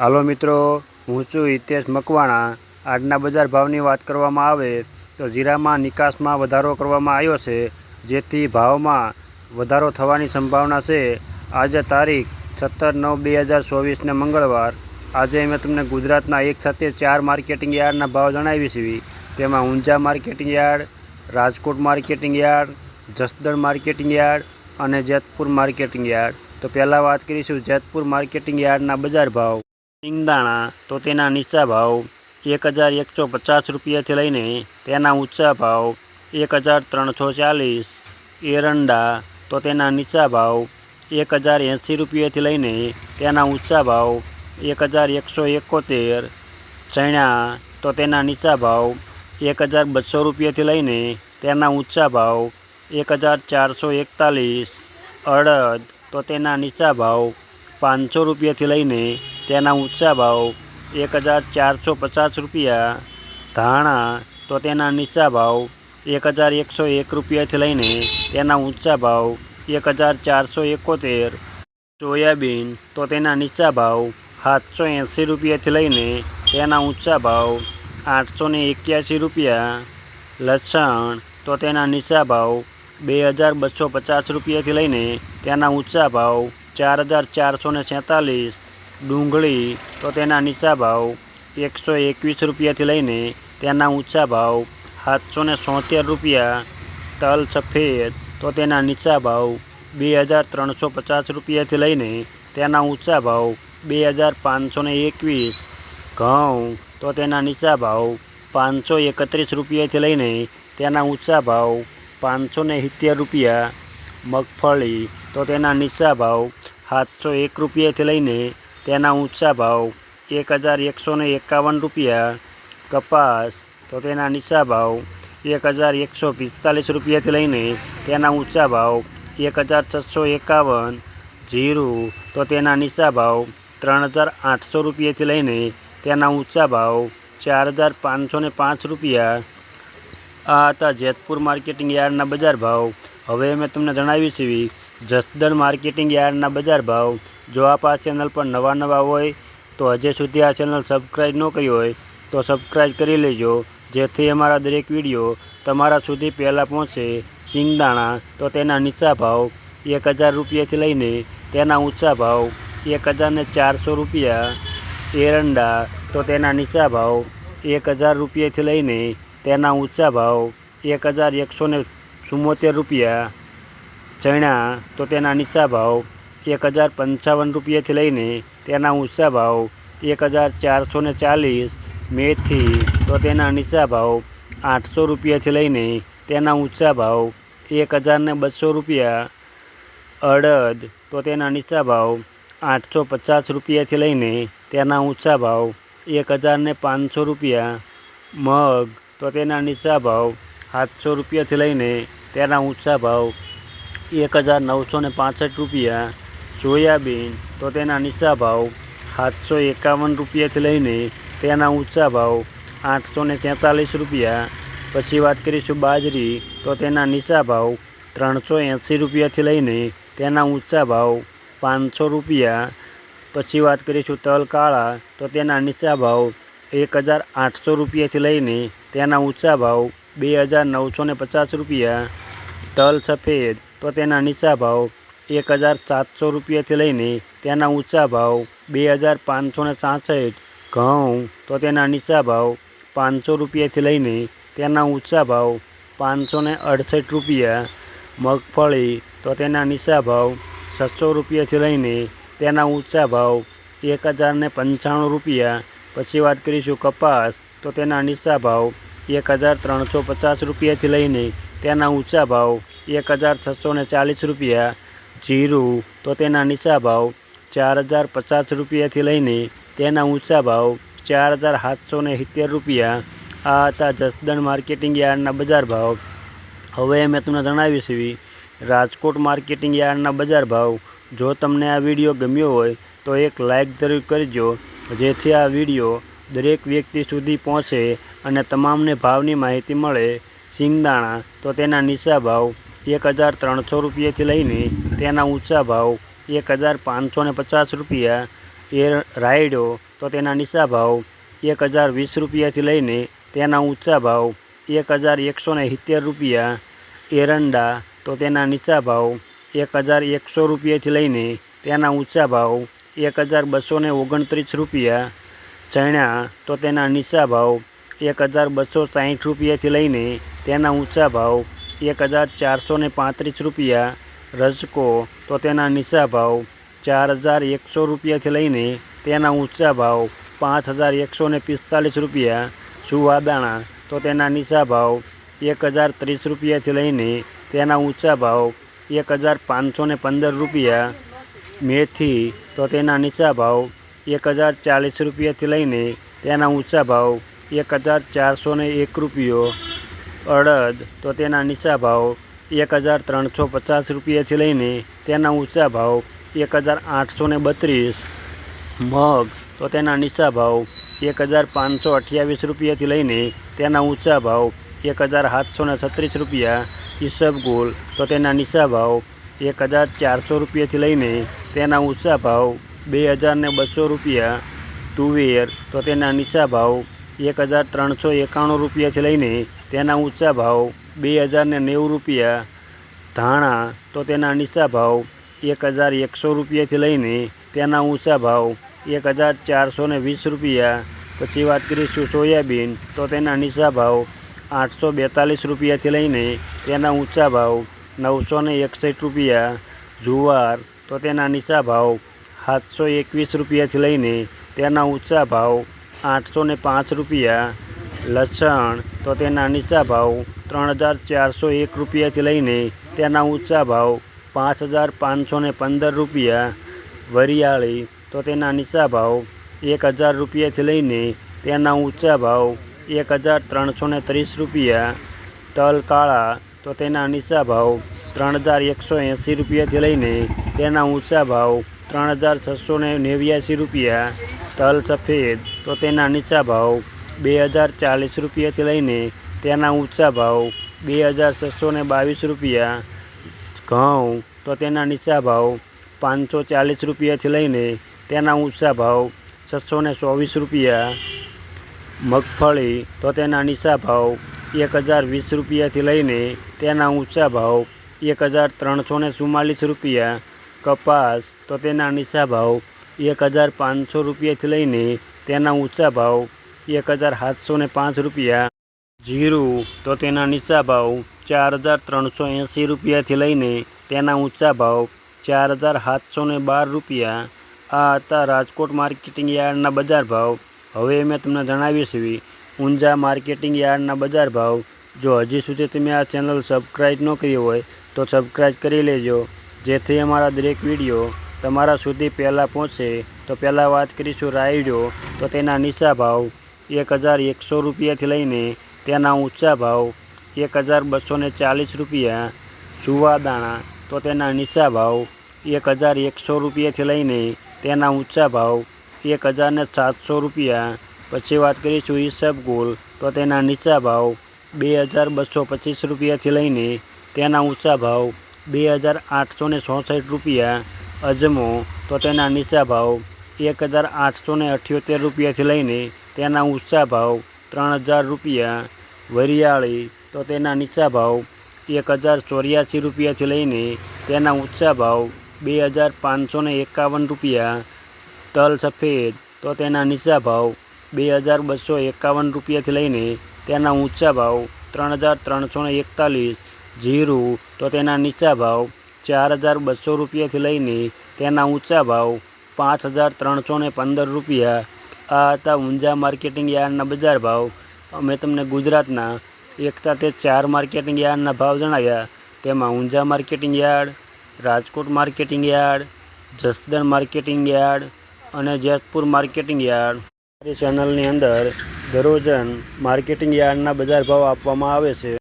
હાલો મિત્રો, હું છું હિતેશ મકવાણા. આજના બજાર ભાવની વાત કરવામાં આવે તો જીરામાં નિકાસમાં વધારો કરવામાં આવ્યો છે, જેથી ભાવમાં વધારો થવાની સંભાવના છે. આજે તારીખ સત્તર નવ બે હજાર ચોવીસને મંગળવાર. આજે મેં તમને ગુજરાતના એક સાથે ચાર માર્કેટિંગ યાર્ડના ભાવ જણાવી છે. તેમાં Unjha marketing yard, Rajkot marketing yard, Jasdan marketing yard અને જેતપુર માર્કેટિંગ યાર્ડ. તો પહેલાં વાત કરીશું જેતપુર માર્કેટિંગ યાર્ડના બજાર ભાવ. સિંગદાણા તો તેના નીચા ભાવ એક હજાર એકસો પચાસ રૂપિયાથી લઈને તેના ઊંચા ભાવ એક હજાર ત્રણસો ચાલીસ. એરંડા, તો તેના નીચા ભાવ એક હજાર એંસી રૂપિયાથી લઈને તેના ઊંચા ભાવ એક હજાર એકસો એકોતેર. ચણા, તો તેના નીચા ભાવ એક હજાર બસો રૂપિયાથી લઈને તેના ઊંચા ભાવ એક હજાર ચારસો એકતાલીસ. અડદ, તો તેના નીચા ભાવ પાંચસો રૂપિયાથી લઈને તેના ઊંચા ભાવ એક હજાર ચારસો પચાસ રૂપિયા, ધાણા તો તેના નીચા ભાવ એક હજાર એકસો એક રૂપિયાથી લઈને તેના ઊંચા ભાવ એક હજાર ચારસો એકોતેર. સોયાબીન તો તેના નીચા ભાવ સાતસો એંસી રૂપિયાથી લઈને તેના ઊંચા ભાવ આઠસો ને એક્યાસી રૂપિયા. લસણ તો તેના નીચા ભાવ બે હજાર બસો પચાસ રૂપિયાથી લઈને તેના ઊંચા ભાવ ચાર હજાર ચારસો ને સેંતાલીસ ડુંગળી, તો તેના નીચા ભાવ એકસો એકવીસ રૂપિયાથી લઈને તેના ઊંચા ભાવ સાતસો ને સોતેર રૂપિયા, તલ સફેદ, તો તેના નીચા ભાવ બે હજાર ત્રણસો પચાસ રૂપિયાથી લઈને તેના ઊંચા ભાવ બે હજાર પાંચસો ને એકવીસ, ઘઉં, તો તેના નીચા ભાવ પાંચસો એકત્રીસ રૂપિયાથી લઈને તેના ઊંચા ભાવ પાંચસો ને સિત્તેર રૂપિયા મગફળી, તો તેના નીચા ભાવ સાતસો એક રૂપિયાથી લઈને તેના ઊંચા ભાવ એક હજાર એકસો ને એકાવન રૂપિયા. કપાસ, તો તેના નીચા ભાવ એક હજાર એકસો પિસ્તાલીસ રૂપિયાથી લઈને તેના ઊંચા ભાવ એક હજાર છસો એકાવન. જીરું, તો તેના નીચા ભાવ ત્રણ હજાર આઠસો રૂપિયાથી લઈને તેના ઊંચા ભાવ ચાર હજાર પાંચસો પાંચ રૂપિયા. આ હતા જેતપુર માર્કેટિંગ યાર્ડના બજાર ભાવ. હવે મેં તમને જણાવી છે જસદણ માર્કેટિંગ યાર્ડના બજાર ભાવ. જો આપ આ ચેનલ પર નવા નવા હોય તો હજે સુધી આ ચેનલ સબસ્ક્રાઈબ ન કરી હોય તો સબસ્ક્રાઈબ કરી લેજો. જેથી અમારા દરેક વીડિયો તમારા સુધી પહેલાં પહોંચે. સિંગદાણા તો તેના નીચા ભાવ એક હજાર રૂપિયાથી લઈને તેના ઊંચા ભાવ એક હજારને ચારસો રૂપિયા. એરંડા તો તેના નીચા ભાવ એક હજાર રૂપિયાથી લઈને તેના ઊંચા ભાવ એક હજાર એકસો ને ચુમ્મોતેર રૂપિયા, ચણા તો તેના નીચા ભાવ એક હજાર પંચાવન રૂપિયાથી લઈને તેના ઊંચા ભાવ એક હજાર ચારસો ને ચાલીસ, મેથી તો તેના નીચા ભાવ આઠસો રૂપિયાથી લઈને તેના ઊંચા ભાવ એક હજાર ને બસો રૂપિયા, અડદ તો તેના નીચા ભાવ આઠસો પચાસ રૂપિયાથી લઈને તેના ઊંચા ભાવ એક હજાર ને પાંચસો રૂપિયા, મગ તો તેના નીચા ભાવ સાતસો રૂપિયાથી લઈને તેના ઊંચા ભાવ એક હજાર નવસો ને પાસઠ રૂપિયા. સોયાબીન તો તેના નીચા ભાવ સાતસો એકાવન રૂપિયાથી લઈને તેના ઊંચા ભાવ આઠસો ને તેતાલીસ રૂપિયા. પછી વાત કરીશું બાજરી તો તેના નીચા ભાવ ત્રણસો એંસી રૂપિયાથી લઈને તેના ઊંચા ભાવ પાંચસો રૂપિયા. પછી વાત કરીશું તલ કાળા તો તેના નીચા ભાવ એક હજાર આઠસો રૂપિયાથી લઈને તેના ઊંચા ભાવ બે હજાર નવસો ને પચાસ રૂપિયા, તલ સફેદ, તો તેના નીચા ભાવ એક હજાર સાતસો રૂપિયાથી લઈને તેના ઊંચા ભાવ બે હજાર પાંચસો ને સાસઠ. ઘઉં, તો તેના નીચા ભાવ પાંચસો રૂપિયાથી લઈને તેના ઊંચા ભાવ પાંચસો ને અડસઠ રૂપિયા. મગફળી, તો તેના નીચા ભાવ છસો રૂપિયાથી લઈને તેના ઊંચા ભાવ એક હજાર પંચાણું રૂપિયા. પછી વાત કરીશું કપાસ, તો તેના નીચા ભાવ એક હજાર ત્રણસો પચાસ રૂપિયાથી લઈને તેના ઊંચા ભાવ એક હજાર છસો ને ચાલીસ રૂપિયા. જીરું તો તેના નીચા ભાવ ચાર હજાર પચાસ રૂપિયાથી લઈને તેના ઊંચા ભાવ ચાર હજાર સાતસો ને સિત્તેર રૂપિયા. આ હતા જસદણ માર્કેટિંગ યાર્ડના બજાર ભાવ. હવે મેં તમને જણાવ્યું છે રાજકોટ માર્કેટિંગ યાર્ડના બજાર ભાવ. જો તમને આ વીડિયો ગમ્યો હોય તો એક લાઇક જરૂર કરજો, જેથી આ વીડિયો દરેક વ્યક્તિ સુધી પહોંચે અને તમામને ભાવની માહિતી મળે, સિંગદાણા, તો તેના નીચા ભાવ એક હજાર ત્રણસો રૂપિયાથી લઈને તેના ઊંચા ભાવ એક હજાર પાંચસો ને પચાસ રૂપિયા. એ રાયડો, તો તેના નીચા ભાવ એક હજાર વીસ રૂપિયાથી લઈને તેના ઊંચા ભાવ એક હજાર એકસો ને સિત્તેર રૂપિયા. એરંડા, તો તેના નીચા ભાવ એક હજાર એકસો રૂપિયાથી લઈને તેના ઊંચા ભાવ એક હજાર બસો ઓગણત્રીસ રૂપિયા. ચણા તો તેના નીચા ભાવ એક હજાર બસો સાહીઠ રૂપિયાથી લઈને તેના ઊંચા ભાવ એક હજાર ચારસો ને પાંત્રીસ રૂપિયા. રજકો તો તેના નીચા ભાવ ચાર હજાર એકસો રૂપિયાથી લઈને તેના ઊંચા ભાવ પાંચ હજાર એકસો ને પિસ્તાલીસ રૂપિયા. સુવાદાણા તો તેના નીચા ભાવ એક હજાર ત્રીસ રૂપિયાથી લઈને તેના ઊંચા ભાવ એક હજાર પાંચસો ને પંદર રૂપિયા. મેથી તો તેના નીચા ભાવ એક હજાર ચાલીસ રૂપિયાથી લઈને તેના ઊંચા ભાવ એક હજાર ચારસો એક રૂપિયો અડદ, તો તેના નીચા ભાવ એક હજાર ત્રણસો પચાસ રૂપિયાથી લઈને તેના ઊંચા ભાવ એક હજાર આઠસો બત્રીસ. મગ, તો તેના નીચા ભાવ એક હજાર પાંચસો અઠ્યાવીસ રૂપિયાથી લઈને તેના ઊંચા ભાવ એક હજાર સાતસો છત્રીસ રૂપિયા. ઈસબગુલ તો તેના નીચા ભાવ એક હજાર ચારસો રૂપિયાથી લઈને તેના ઊંચા ભાવ બે હજાર ને બસો રૂપિયા તુવેર તો તેના નીચા ભાવ એક હજાર ત્રણસો એકાણું રૂપિયાથી લઈને તેના ઊંચા ભાવ બે હજાર ને નેવું રૂપિયા. ધાણા, તો તેના નીચા ભાવ એક હજાર એકસો રૂપિયાથી લઈને તેના ઊંચા ભાવ એક હજાર ચારસો વીસ રૂપિયા. પછી વાત કરીશું સોયાબીન, તો તેના નીચા ભાવ આઠસો બેતાલીસ રૂપિયાથી લઈને તેના ઊંચા ભાવ નવસો એકસઠ રૂપિયા. જુવાર, તો તેના નીચા ભાવ સાતસો એકવીસ રૂપિયાથી લઈને તેના ઊંચા ભાવ આઠસો ને પાંચ રૂપિયા, લસણ તો તેના નીચા ભાવ ત્રણ હજાર ચારસો એક રૂપિયાથી લઈને તેના ઊંચા ભાવ પાંચ હજાર પાંચસો ને પંદર રૂપિયા, વરિયાળી તો તેના નીચા ભાવ એક હજાર રૂપિયાથી લઈને તેના ઊંચા ભાવ એક હજાર ત્રણસો ને ત્રીસ રૂપિયા તલ કાળા તો તેના નીચા ભાવ ત્રણ હજાર એકસો એંસી રૂપિયાથી લઈને તેના ઊંચા ભાવ ત્રણ હજાર છસો ને નેવ્યાસી રૂપિયા, તલ સફેદ, તો તેના નીચા ભાવ બે હજાર ચાલીસ રૂપિયાથી લઈને તેના ઊંચા ભાવ બે હજાર છસો ને બાવીસ રૂપિયા, ઘઉં, તો તેના નીચા ભાવ પાંચસો ચાલીસ રૂપિયાથી લઈને તેના ઊંચા ભાવ છસો ને ચોવીસ રૂપિયા, મગફળી, તો તેના નીચા ભાવ એક હજાર વીસ રૂપિયાથી લઈને તેના ઊંચા ભાવ એક હજાર ત્રણસો ને રૂપિયા કપાસ, તો તેના નીચા ભાવ એક હજાર પાંચસો રૂપિયાથી લઈને તેના ઊંચા ભાવ એક હજાર સાતસો પાંચ રૂપિયા. જીરું, તો તેના નીચા ભાવ ચાર હજાર ત્રણસો એંસી રૂપિયાથી લઈને તેના ઊંચા ભાવ ચાર હજાર સાતસો બાર રૂપિયા. આ હતા રાજકોટ માર્કેટિંગ યાર્ડના બજાર ભાવ. હવે મેં તમને જણાવી છે, ઊંઝા માર્કેટિંગ યાર્ડના બજાર ભાવ. જો હજી સુધી તમે આ ચેનલ સબસ્ક્રાઈબ ન કરી હોય, તો સબસ્ક્રાઈબ કરી લેજો. જેથી અમારા દરેક વીડિયો તમારા સુધી પહેલાં પહોંચે, તો પહેલાં વાત કરીશું રાયડો, તો તેના નીચા ભાવ એક હજાર એકસો રૂપિયાથી લઈને તેના ઊંચા ભાવ એક હજાર બસો ચાલીસ રૂપિયા સુવાદાણા તો તેના નીચા ભાવ એક હજાર એકસો રૂપિયાથી લઈને તેના ઊંચા ભાવ એક હજાર ને સાતસો રૂપિયા. પછી વાત કરીશું ઈસબગુલ તો તેના નીચા ભાવ બે હજાર બસો પચીસ રૂપિયાથી લઈને તેના ઊંચા ભાવ બે હજાર આઠસો ને ચોસઠ રૂપિયા, અજમો, તો તેના નીચા ભાવ એક હજાર આઠસો ને અઠ્યોતેર રૂપિયાથી લઈને તેના ઊંચા ભાવ ત્રણ હજાર રૂપિયા, વરિયાળી, તો તેના નીચા ભાવ એક હજાર ચોર્યાસી રૂપિયાથી લઈને તેના ઊંચા ભાવ બે હજાર પાંચસો એકાવન રૂપિયા, તલ સફેદ, તો તેના નીચા ભાવ બે હજાર બસો એકાવન રૂપિયાથી લઈને તેના ઊંચા ભાવ ત્રણ હજાર ત્રણસો એકતાલીસ જીરું, તો તેના નીચા ભાવ ચાર હજાર બસો રૂપિયાથી લઈને તેના ઊંચા ભાવ પાંચ હજાર ત્રણસો ને પંદર રૂપિયા. આ હતા ઊંઝા માર્કેટિંગ યાર્ડના બજાર ભાવ. અમે તમને ગુજરાતના એક સાથે ચાર માર્કેટિંગ યાર્ડના ભાવ જણાવ્યા. તેમાં Unjha marketing yard, Rajkot marketing yard, Jasdan marketing yard અને જેતપુર માર્કેટિંગ યાર્ડ. મારી ચેનલની અંદર દરરોજન માર્કેટિંગ યાર્ડના બજાર ભાવ આપવામાં આવે છે.